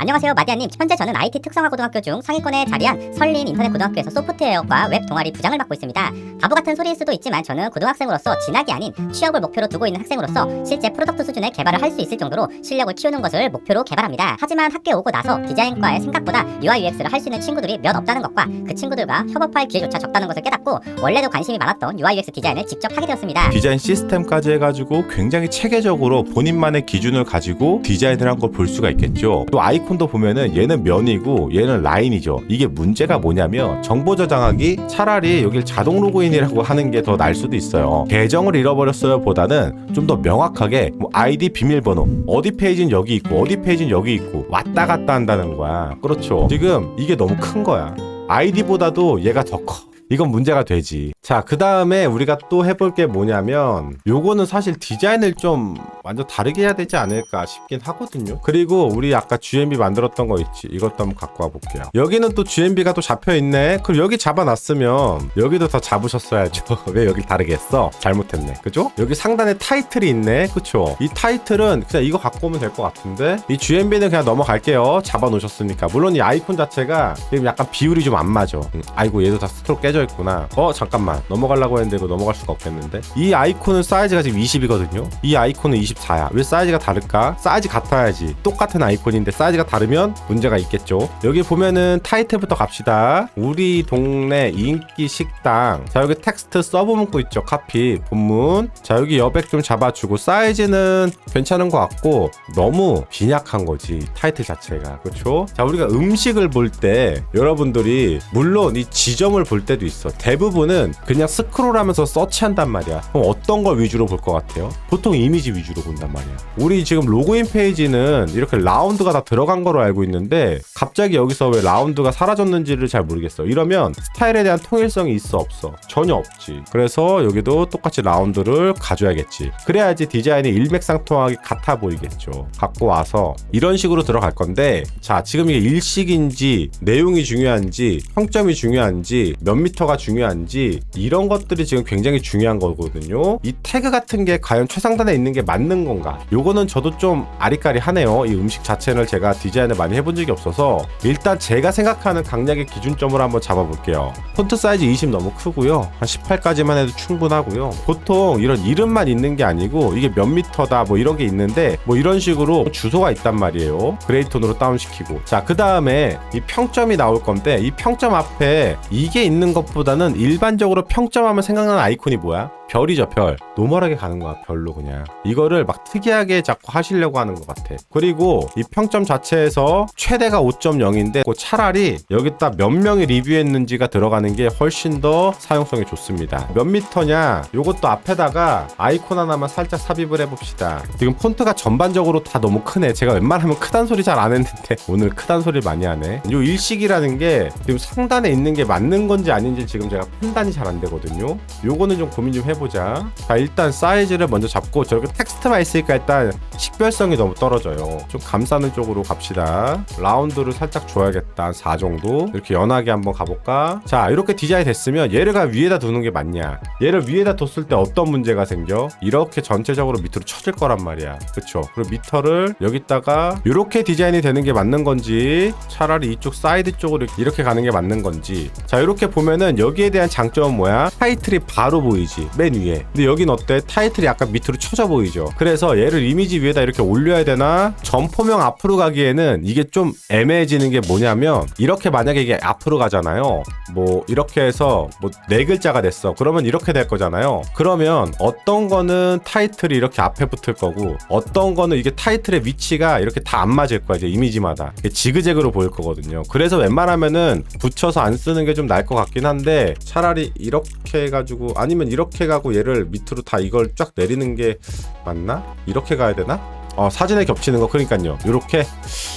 안녕하세요 마디아님. 현재 저는 IT 특성화 고등학교 중 상위권에 자리한 설린 인터넷 고등학교에서 소프트웨어과 웹 동아리 부장을 맡고 있습니다. 바보 같은 소리일 수도 있지만 저는 고등학생으로서 진학이 아닌 취업을 목표로 두고 있는 학생으로서 실제 프로덕트 수준의 개발을 할 수 있을 정도로 실력을 키우는 것을 목표로 개발합니다. 하지만 학교에 오고 나서 디자인과에 생각보다 UI UX를 할 수 있는 친구들이 몇 없다는 것과 그 친구들과 협업할 기회조차 적다는 것을 깨닫고 원래도 관심이 많았던 UI UX 디자인을 직접 하게 되었습니다. 디자인 시스템까지 해가지고 굉장히 체계적으로 본인만의 기준을 가지고 디자인을 한 걸 볼 수가 있겠죠. 또 아이콘 도 보면은 얘는 면이고 얘는 라인이죠. 이게 문제가 뭐냐면 정보 저장하기 차라리 여길 자동 로그인이라고 하는 게더 나을 수도 있어요. 계정을 잃어버렸어요 보다는 좀 더 명확하게 뭐 아이디 비밀번호 어디 페이지는 여기 있고 어디 페이지는 여기 있고 왔다 갔다 한다는 거야. 그렇죠. 지금 이게 너무 큰 거야. 아이디보다도 얘가 더 커. 이건 문제가 되지. 자, 그 다음에 우리가 또 해볼 게 뭐냐면, 요거는 사실 디자인을 좀 완전 다르게 해야 되지 않을까 싶긴 하거든요. 그리고 우리 아까 GMB 만들었던 거 있지. 이것도 한번 갖고 와 볼게요. 여기는 또 GMB가 또 잡혀 있네. 그럼 여기 잡아놨으면, 여기도 다 잡으셨어야죠. 왜 여기 다르게 했어? 잘못했네. 그죠? 여기 상단에 타이틀이 있네. 그쵸? 이 타이틀은 그냥 이거 갖고 오면 될 것 같은데, 이 GMB는 그냥 넘어갈게요. 잡아놓으셨으니까. 물론 이 아이콘 자체가 지금 약간 비율이 좀 안 맞아. 음, 아이고, 얘도 다 스트로 깨져 있구나. 어, 잠깐만. 넘어가려고 했는데 이거 넘어갈 수가 없겠는데. 이 아이콘은 사이즈가 지금 20이거든요. 이 아이콘은 24야. 왜 사이즈가 다를까? 사이즈 같아야지. 똑같은 아이콘인데 사이즈가 다르면 문제가 있겠죠. 여기 보면은 타이틀부터 갑시다. 우리 동네 인기 식당. 자, 여기 텍스트 서브 문구 있죠. 카피, 본문. 자, 여기 여백 좀 잡아주고 사이즈는 괜찮은 것 같고 너무 빈약한 거지. 타이틀 자체가. 그렇죠? 자, 우리가 음식을 볼 때 여러분들이 물론 이 지점을 볼 때도 있어. 대부분은 그냥 스크롤하면서 서치한단 말이야. 그럼 어떤 걸 위주로 볼 것 같아요? 보통 이미지 위주로 본단 말이야. 우리 지금 로그인 페이지는 이렇게 라운드가 다 들어간 거로 알고 있는데 갑자기 여기서 왜 라운드가 사라졌는지를 잘 모르겠어. 이러면 스타일에 대한 통일성이 있어 없어? 전혀 없지. 그래서 여기도 똑같이 라운드를 가져야겠지. 그래야지 디자인이 일맥상통하게 같아 보이겠죠. 갖고 와서 이런 식으로 들어갈 건데 자 지금 이게 일식인지 내용이 중요한지 평점이 중요한지 몇 미터 가 중요한지 이런 것들이 지금 굉장히 중요한 거거든요. 이 태그 같은 게 과연 최상단에 있는 게 맞는 건가? 요거는 저도 좀 아리까리하네요. 이 음식 자체를 제가 디자인을 많이 해본 적이 없어서 일단 제가 생각하는 강약의 기준점을 한번 잡아볼게요. 폰트 사이즈 20 너무 크고요. 한 18까지만 해도 충분하고요. 보통 이런 이름만 있는 게 아니고 이게 몇 미터다 뭐 이런 게 있는데 뭐 이런 식으로 주소가 있단 말이에요. 그레이톤으로 다운시키고 자 그 다음에 이 평점이 나올 건데 이 평점 앞에 이게 있는 것보다는 일반적으로 평점하면 생각나는 아이콘이 뭐야? 별이죠 별. 노멀하게 가는 거야 별로 그냥. 이거를 막 특이하게 자꾸 하시려고 하는 것 같아. 그리고 이 평점 자체에서 최대가 5.0인데 차라리 여기다 몇 명이 리뷰했는지가 들어가는 게 훨씬 더 사용성이 좋습니다. 몇 미터냐? 요것도 앞에다가 아이콘 하나만 살짝 삽입을 해봅시다. 지금 폰트가 전반적으로 다 너무 크네. 제가 웬만하면 크단 소리 잘 안 했는데 오늘 크단 소리 많이 하네. 요 일식이라는 게 지금 상단에 있는 게 맞는 건지 아닌지 지금 제가 판단이 잘 안 되거든요. 요거는 좀 고민 좀 해보 자. 자 일단 사이즈를 먼저 잡고 저렇게 텍스트만 있으니까 일단 식별성이 너무 떨어져요. 좀 감싸는 쪽으로 갑시다. 라운드를 살짝 줘야겠다. 한 4 정도. 이렇게 연하게 한번 가볼까? 자 이렇게 디자인 됐으면 얘를 가 위에다 두는 게 맞냐? 얘를 위에다 뒀을 때 어떤 문제가 생겨? 이렇게 전체적으로 밑으로 쳐질 거란 말이야. 그쵸? 그리고 미터를 여기다가 이렇게 디자인이 되는 게 맞는 건지 차라리 이쪽 사이드 쪽으로 이렇게 가는 게 맞는 건지. 자 이렇게 보면은 여기에 대한 장점은 뭐야? 타이틀이 바로 보이지. 맨 위에. 근데 여긴 어때? 타이틀이 약간 밑으로 쳐져 보이죠? 그래서 얘를 이미지 위에다 이렇게 올려야 되나? 점포명 앞으로 가기에는 이게 좀 애매해지는 게 뭐냐면 이렇게 만약에 이게 앞으로 가잖아요. 뭐 이렇게 해서 뭐 네 글자가 됐어. 그러면 이렇게 될 거잖아요. 그러면 어떤 거는 타이틀이 이렇게 앞에 붙을 거고 어떤 거는 이게 타이틀의 위치가 이렇게 다 안 맞을 거야 이제 이미지마다. 지그재그로 보일 거거든요. 그래서 웬만하면은 붙여서 안 쓰는 게 좀 나을 것 같긴 한데 차라리 이렇게 해가지고 아니면 이렇게 가고 얘를 밑으로 다 이걸 쫙 내리는 게 맞나? 이렇게 가야 되나? 어, 사진에 겹치는 거 그러니까요. 요렇게.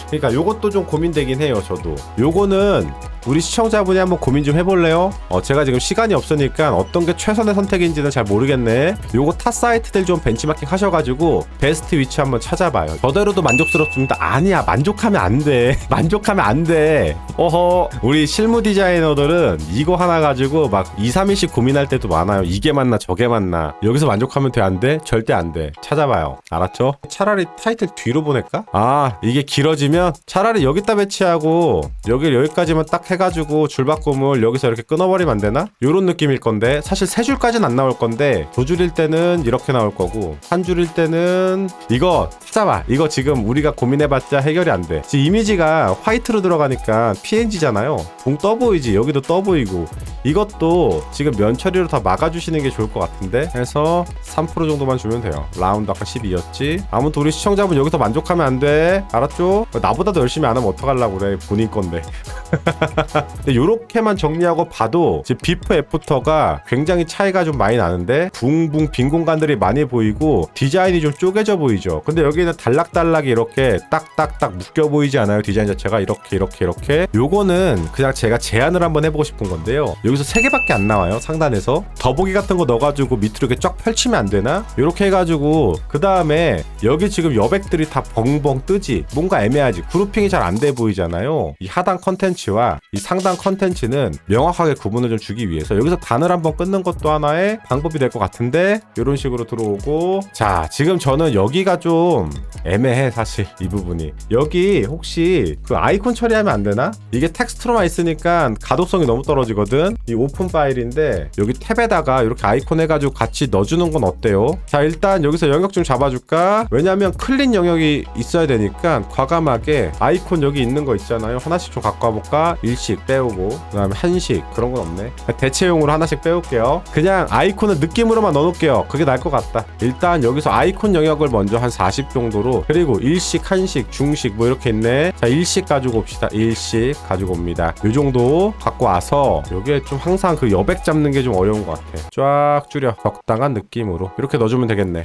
그러니까 요것도 좀 고민되긴 해요 저도. 요거는 우리 시청자분이 한번 고민 좀 해볼래요? 어, 제가 지금 시간이 없으니까 어떤 게 최선의 선택인지는 잘 모르겠네. 요거 타 사이트들 좀 벤치마킹 하셔가지고 베스트 위치 한번 찾아봐요. 저대로도 만족스럽습니다. 아니야, 만족하면 안 돼. 만족하면 안 돼. 어허, 우리 실무 디자이너들은 이거 하나 가지고 막 2, 3일씩 고민할 때도 많아요. 이게 맞나, 저게 맞나. 여기서 만족하면 돼, 안 돼? 절대 안 돼. 찾아봐요. 알았죠? 차라리 타이틀 뒤로 보낼까? 아, 이게 길어지면 차라리 여기다 배치하고 여기 여기까지만 딱 해 가지고 줄바꿈을 여기서 이렇게 끊어버리면 안 되나? 요런 느낌일 건데 사실 세 줄까지는 안 나올 건데 두 줄일 때는 이렇게 나올 거고 한 줄일 때는 이거 찾아봐 이거 지금 우리가 고민해봤자 해결이 안 돼. 지금 이미지가 화이트로 들어가니까 PNG잖아요. 붕떠 보이지 여기도 떠 보이고 이것도 지금 면 처리로 다 막아주시는 게 좋을 것 같은데 해서 3% 정도만 주면 돼요. 라운드 아까 12였지. 아무튼 우리 시청자분 여기서 만족하면 안 돼. 알았죠? 나보다도 열심히 안 하면 어떡하려고 그래. 본인 건데. 근데 요렇게만 정리하고 봐도 비프 애프터가 굉장히 차이가 좀 많이 나는데 붕붕 빈 공간들이 많이 보이고 디자인이 좀 쪼개져 보이죠. 근데 여기는 달락달락 이렇게 딱딱딱 묶여 보이지 않아요? 디자인 자체가 이렇게 이렇게 이렇게. 요거는 그냥 제가 제안을 한번 해보고 싶은 건데요. 여기서 세 개밖에 안 나와요. 상단에서 더보기 같은 거 넣어가지고 밑으로 이렇게 쫙 펼치면 안 되나? 이렇게 해가지고 그 다음에 여기 지금 여백들이 다 벙벙 뜨지. 뭔가 애매하지. 그룹핑이 잘 안 돼 보이잖아요. 이 하단 컨텐츠와 이 상단 컨텐츠는 명확하게 구분을 좀 주기 위해서 여기서 단을 한번 끊는 것도 하나의 방법이 될 것 같은데 이런 식으로 들어오고 자 지금 저는 여기가 좀 애매해 사실 이 부분이 여기 혹시 그 아이콘 처리하면 안 되나? 이게 텍스트로만 있으니까 가독성이 너무 떨어지거든 이 오픈 파일인데 여기 탭에다가 이렇게 아이콘 해가지고 같이 넣어주는 건 어때요? 자 일단 여기서 영역 좀 잡아줄까? 왜냐면 클린 영역이 있어야 되니까 과감하게 아이콘 여기 있는 거 있잖아요 하나씩 좀 갖고 와볼까? 일식 빼오고 그 다음에 한식 그런 건 없네. 대체용으로 하나씩 빼올게요. 그냥 아이콘은 느낌으로만 넣어놓을게요. 그게 나을 것 같다. 일단 여기서 아이콘 영역을 먼저 한 40 정도로 그리고 일식 한식 중식 뭐 이렇게 있네. 자 일식 가지고 옵시다. 일식 가지고 옵니다. 요 정도 갖고 와서 여기에 좀 항상 그 여백 잡는 게 좀 어려운 것 같아. 쫙 줄여. 적당한 느낌으로. 이렇게 넣어주면 되겠네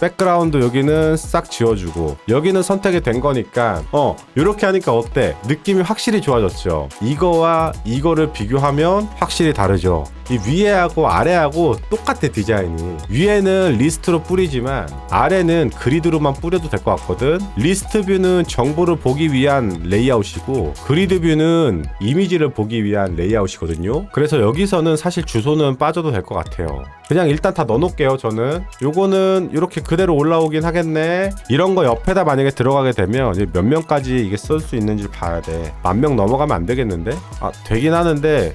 백그라운드 여기는 싹 지워주고 여기는 선택이 된 거니까 어 이렇게 하니까 어때? 느낌이 확실히 좋아졌죠. 이거와 이거를 비교하면 확실히 다르죠. 이 위에하고 아래하고 똑같아 디자인이. 위에는 리스트로 뿌리지만 아래는 그리드로만 뿌려도 될 것 같거든. 리스트 뷰는 정보를 보기 위한 레이아웃이고 그리드 뷰는 이미지를 보기 위한 레이아웃이거든요. 그래서 여기서는 사실 주소는 빠져도 될 것 같아요 그냥 일단 다 넣어놓을게요 저는. 요거는 이렇게 그대로 올라오긴 하겠네. 이런 거 옆에다 만약에 들어가게 되면 몇 명까지 이게 쓸 수 있는지 봐야 돼만 명 넘어가면 안 되겠는데? 아 되긴 하는데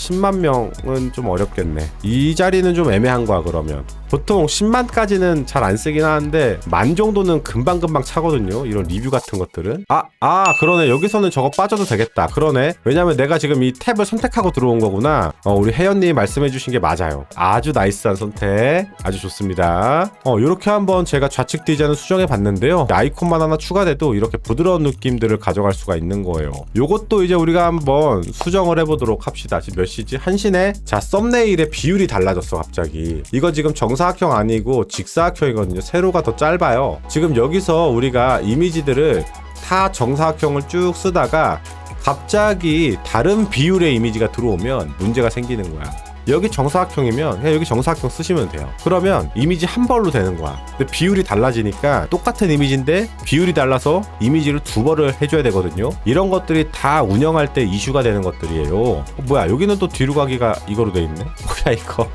10만 명은 좀 어렵겠네. 이 자리는 좀 애매한 거야, 그러면. 보통 10만까지는 잘 안 쓰긴 하는데, 만 정도는 금방금방 차거든요. 이런 리뷰 같은 것들은. 아, 아, 그러네. 여기서는 저거 빠져도 되겠다. 그러네. 왜냐면 내가 지금 이 탭을 선택하고 들어온 거구나. 어, 우리 혜연님이 말씀해주신 게 맞아요. 아주 나이스한 선택. 아주 좋습니다. 어, 이렇게 한번 제가 좌측 디자인을 수정해 봤는데요. 아이콘만 하나 추가돼도 이렇게 부드러운 느낌들을 가져갈 수가 있는 거예요. 요것도 이제 우리가 한번 수정을 해보도록 합시다. 지금 몇 시지? 1시네? 자, 썸네일의 비율이 달라졌어, 갑자기. 이거 지금 정사각형 아니고 직사각형이거든요. 세로가 더 짧아요. 지금 여기서 우리가 이미지들을 다 정사각형을 쭉 쓰다가 갑자기 다른 비율의 이미지가 들어오면 문제가 생기는 거야. 여기 정사각형이면 그냥 여기 정사각형 쓰시면 돼요. 그러면 이미지 한 벌로 되는 거야. 근데 비율이 달라지니까 똑같은 이미지인데 비율이 달라서 이미지를 두 벌을 해줘야 되거든요. 이런 것들이 다 운영할 때 이슈가 되는 것들이에요. 어, 뭐야 여기는 또 뒤로 가기가 이거로 돼 있네. 뭐야 이거.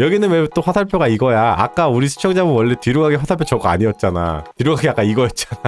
여기는 왜 또 화살표가 이거야? 아까 우리 시청자분 원래 뒤로 가기 화살표 저거 아니었잖아. 뒤로 가기 아까 이거였잖아.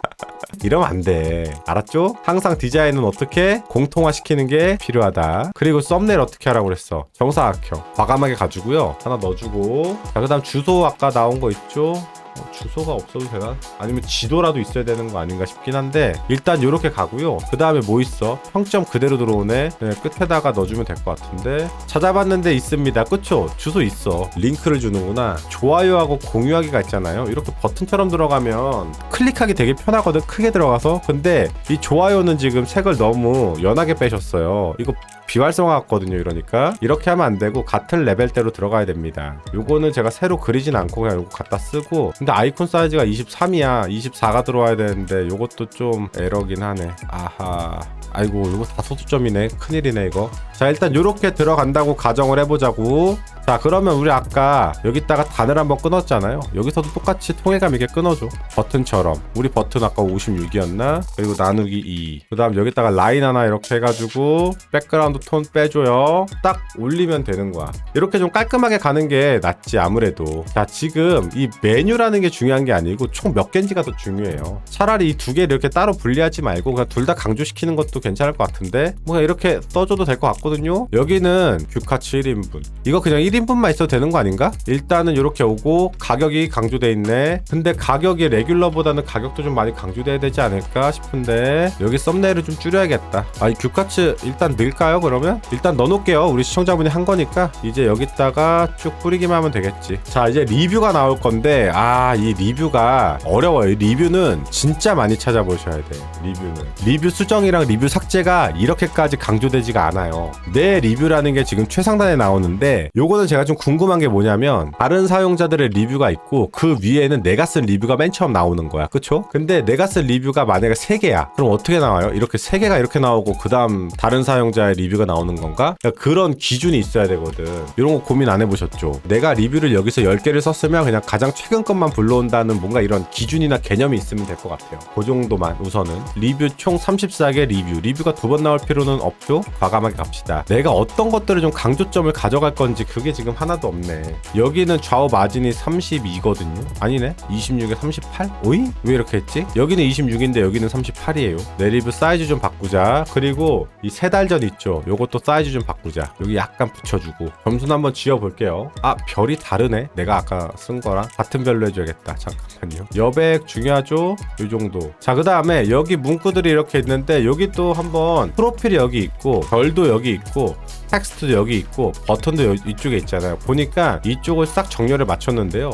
이러면 안 돼. 알았죠? 항상 디자인은 어떻게 공통화시키는 게 필요하다. 그리고 썸네일 어떻게 하라고 그랬어? 정사각형. 과감하게 가지고요. 하나 넣어주고. 자, 그 다음 주소 아까 나온 거 있죠? 어, 주소가 없어도 되나? 아니면 지도라도 있어야 되는 거 아닌가 싶긴 한데 일단 이렇게 가고요. 그 다음에 뭐 있어? 평점 그대로 들어오네. 네, 끝에다가 넣어주면 될 것 같은데 찾아봤는데 있습니다. 그쵸? 주소 있어. 링크를 주는구나. 좋아요하고 공유하기가 있잖아요. 이렇게 버튼처럼 들어가면 클릭하기 되게 편하거든. 크게 들어가서. 근데 이 좋아요는 지금 색을 너무 연하게 빼셨어요. 이거 비활성화 같거든요 이러니까. 이렇게 하면 안 되고 같은 레벨대로 들어가야 됩니다. 요거는 제가 새로 그리진 않고 그냥 요거 갖다 쓰고. 근데 아이콘 사이즈가 23이야. 24가 들어와야 되는데 요것도 좀 에러긴 하네. 아하 아이고 요거 다 소수점이네. 큰일이네 이거. 자 일단 요렇게 들어간다고 가정을 해보자고. 자 그러면 우리 아까 여기다가 단을 한번 끊었잖아요. 여기서도 똑같이 통일감 있게 끊어줘. 버튼처럼. 우리 버튼 아까 56이었나? 그리고 나누기 2 그 다음 여기다가 라인 하나 이렇게 해가지고 백그라운드 톤 빼줘요. 딱 올리면 되는 거야. 이렇게 좀 깔끔하게 가는 게 낫지 아무래도. 자 지금 이 메뉴라는 게 중요한 게 아니고 총 몇 개인지가 더 중요해요. 차라리 이 두 개를 이렇게 따로 분리하지 말고 그냥 둘 다 강조시키는 것도 괜찮을 것 같은데 뭐 이렇게 써줘도 될 것 같거든요. 여기는 규카츠 1인분. 이거 그냥 1인분만 있어도 되는 거 아닌가? 일단은 이렇게 오고 가격이 강조돼 있네. 근데 가격이 레귤러보다는 가격도 좀 많이 강조돼야 되지 않을까 싶은데 여기 썸네일을 좀 줄여야겠다. 아이 규카츠 일단 넣을까요 그러면? 일단 넣어놓을게요. 우리 시청자분이 한 거니까. 이제 여기다가 쭉 뿌리기만 하면 되겠지. 자 이제 리뷰가 나올 건데 아 이 리뷰가 어려워요. 이 리뷰는 진짜 많이 찾아보셔야 돼 리뷰는. 리뷰 수정이랑 리뷰 삭제가 이렇게까지 강조되지가 않아요 내 리뷰라는 게 지금 최상단에 나오는데 요거는 제가 좀 궁금한 게 뭐냐면 다른 사용자들의 리뷰가 있고 그 위에는 내가 쓴 리뷰가 맨 처음 나오는 거야 그쵸? 근데 내가 쓴 리뷰가 만약에 3개야 그럼 어떻게 나와요? 이렇게 3개가 이렇게 나오고 그 다음 다른 사용자의 리뷰가 나오는 건가? 그러니까 그런 기준이 있어야 되거든 이런 거 고민 안 해보셨죠? 내가 리뷰를 여기서 10개를 썼으면 그냥 가장 최근 것만 불러온다는 뭔가 이런 기준이나 개념이 있으면 될 것 같아요 그 정도만 우선은 리뷰 총 34개 리뷰 리뷰가 두 번 나올 필요는 없죠? 과감하게 갑시다. 내가 어떤 것들을 좀 강조점을 가져갈 건지 그게 지금 하나도 없네. 여기는 좌우 마진이 32거든요. 아니네. 26에 38? 오이? 왜 이렇게 했지? 여기는 26인데 여기는 38이에요. 내 리뷰 사이즈 좀 바꾸자. 그리고 이 세 달 전 있죠? 요것도 사이즈 좀 바꾸자. 여기 약간 붙여주고. 점수는 한번 지어볼게요. 아 별이 다르네. 내가 아까 쓴 거랑 같은 별로 해줘야겠다. 잠깐만요. 여백 중요하죠? 요 정도. 자 그 다음에 여기 문구들이 이렇게 있는데 여기 또 한번 프로필이 여기 있고 별도 여기 있고 텍스트도 여기 있고 버튼도 여- 이쪽에 있잖아요. 보니까 이쪽을 싹 정렬을 맞췄는데요.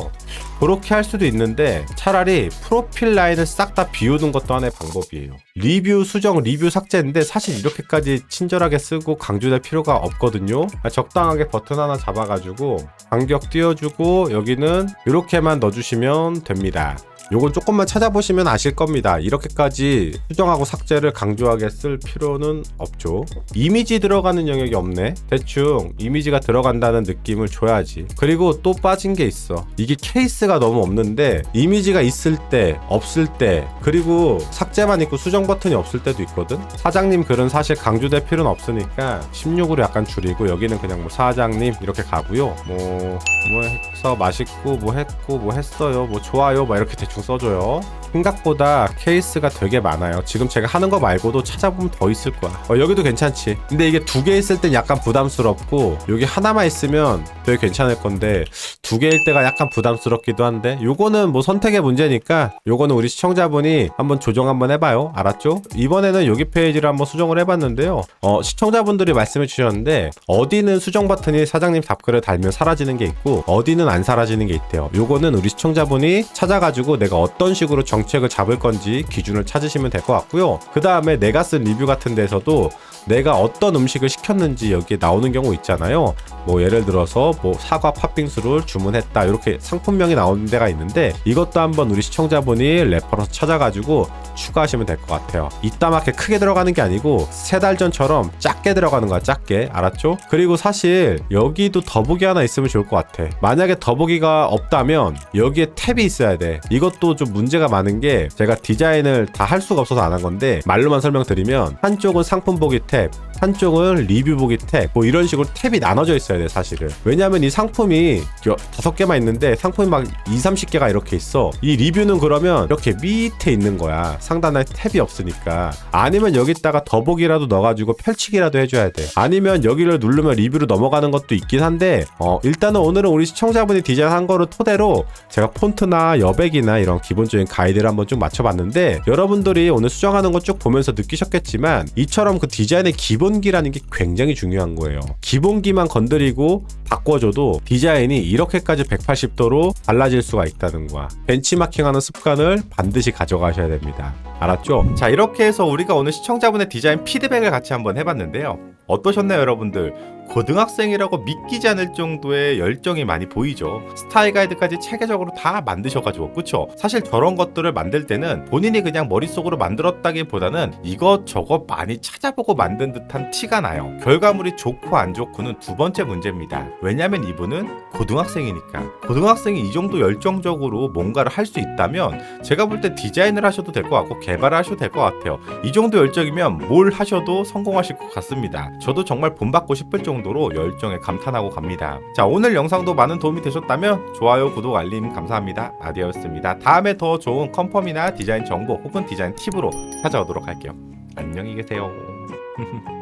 그렇게 할 수도 있는데 차라리 프로필 라인을 싹 다 비우는 것도 하나의 방법이에요. 리뷰 수정 리뷰 삭제인데 사실 이렇게까지 친절하게 쓰고 강조될 필요가 없거든요. 아, 적당하게 버튼 하나 잡아가지고 간격 띄워주고 여기는 이렇게만 넣어주시면 됩니다 요건 조금만 찾아보시면 아실 겁니다. 이렇게까지 수정하고 삭제를 강조하게 쓸 필요는 없죠. 이미지 들어가는 영역이 없네. 대충 이미지가 들어간다는 느낌을 줘야지. 그리고 또 빠진 게 있어. 이게 케이스가 너무 없는데 이미지가 있을 때, 없을 때, 그리고 삭제만 있고 수정 버튼이 없을 때도 있거든. 사장님 글은 사실 강조될 필요는 없으니까 16으로 약간 줄이고 여기는 그냥 뭐 사장님 이렇게 가고요. 뭐, 뭐 해서 맛있고 뭐 했고 뭐 했어요. 뭐 좋아요. 막 이렇게 대충 써줘요. 생각보다 케이스가 되게 많아요. 지금 제가 하는 거 말고도 찾아보면 더 있을 거야. 어, 여기도 괜찮지. 근데 이게 두 개 있을 땐 약간 부담스럽고 여기 하나만 있으면 되게 괜찮을 건데 두 개일 때가 약간 부담스럽기도 한데 요거는 뭐 선택의 문제니까 요거는 우리 시청자분이 한번 조정 한번 해봐요. 알았죠? 이번에는 여기 페이지를 한번 수정을 해봤는데요. 어, 시청자분들이 말씀해 주셨는데 어디는 수정 버튼이 사장님 답글을 달면 사라지는 게 있고 어디는 안 사라지는 게 있대요. 요거는 우리 시청자분이 찾아가지고 내가 어떤 식으로 정책을 잡을 건지 기준을 찾으시면 될 것 같고요. 그 다음에 내가 쓴 리뷰 같은 데서도 내가 어떤 음식을 시켰는지 여기에 나오는 경우 있잖아요. 뭐 예를 들어서 뭐 사과 팥빙수를 주문했다 이렇게 상품명이 나오는 데가 있는데 이것도 한번 우리 시청자분이 레퍼런스 찾아가지고 추가하시면 될 것 같아요. 이따맣게 크게 들어가는 게 아니고 세 달 전처럼 작게 들어가는 거야 작게 알았죠? 그리고 사실 여기도 더보기 하나 있으면 좋을 것 같아. 만약에 더보기가 없다면 여기에 탭이 있어야 돼. 이것 도 좀 문제가 많은 게 제가 디자인을 다 할 수가 없어서 안 한 건데 말로만 설명드리면 한쪽은 상품 보기 탭, 한쪽은 리뷰 보기 탭, 뭐 이런 식으로 탭이 나눠져 있어야 돼, 사실은. 왜냐면 이 상품이 여- 다섯 개만 있는데 상품이 막 2, 30개가 이렇게 있어. 이 리뷰는 그러면 이렇게 밑에 있는 거야. 상단에 탭이 없으니까. 아니면 여기다가 더보기라도 넣어가지고 펼치기라도 해줘야 돼. 아니면 여기를 누르면 리뷰로 넘어가는 것도 있긴 한데, 어, 일단은 오늘은 우리 시청자분이 디자인한 거를 토대로 제가 폰트나 여백이나 이런 기본적인 가이드를 한번 좀 맞춰봤는데 여러분들이 오늘 수정하는 거 쭉 보면서 느끼셨겠지만 이처럼 그 디자인의 기본 기라는 게 굉장히 중요한 거예요. 기본기만 건드리고 바꿔줘도 디자인이 이렇게까지 180도로 달라질 수가 있다는 거야. 벤치마킹하는 습관을 반드시 가져가셔야 됩니다. 알았죠? 자 이렇게 해서 우리가 오늘 시청자분의 디자인 피드백을 같이 한번 해봤는데요. 어떠셨나요 여러분들? 고등학생이라고 믿기지 않을 정도의 열정이 많이 보이죠. 스타일 가이드까지 체계적으로 다 만드셔가지고 그쵸? 사실 저런 것들을 만들 때는 본인이 그냥 머릿속으로 만들었다기보다는 이것저것 많이 찾아보고 만든 듯한 티가 나요. 결과물이 좋고 안 좋고는 두 번째 문제입니다. 왜냐면 이분은 고등학생이니까. 고등학생이 이 정도 열정적으로 뭔가를 할 수 있다면 제가 볼 때 디자인을 하셔도 될 것 같고 개발을 하셔도 될 것 같아요. 이 정도 열정이면 뭘 하셔도 성공하실 것 같습니다. 저도 정말 본받고 싶을 정도로 열정에 감탄하고 갑니다. 자, 오늘 영상도 많은 도움이 되셨다면 좋아요, 구독, 알림 감사합니다. 아디오였습니다. 다음에 더 좋은 컨펌이나 디자인 정보 혹은 디자인 팁으로 찾아오도록 할게요. 안녕히 계세요.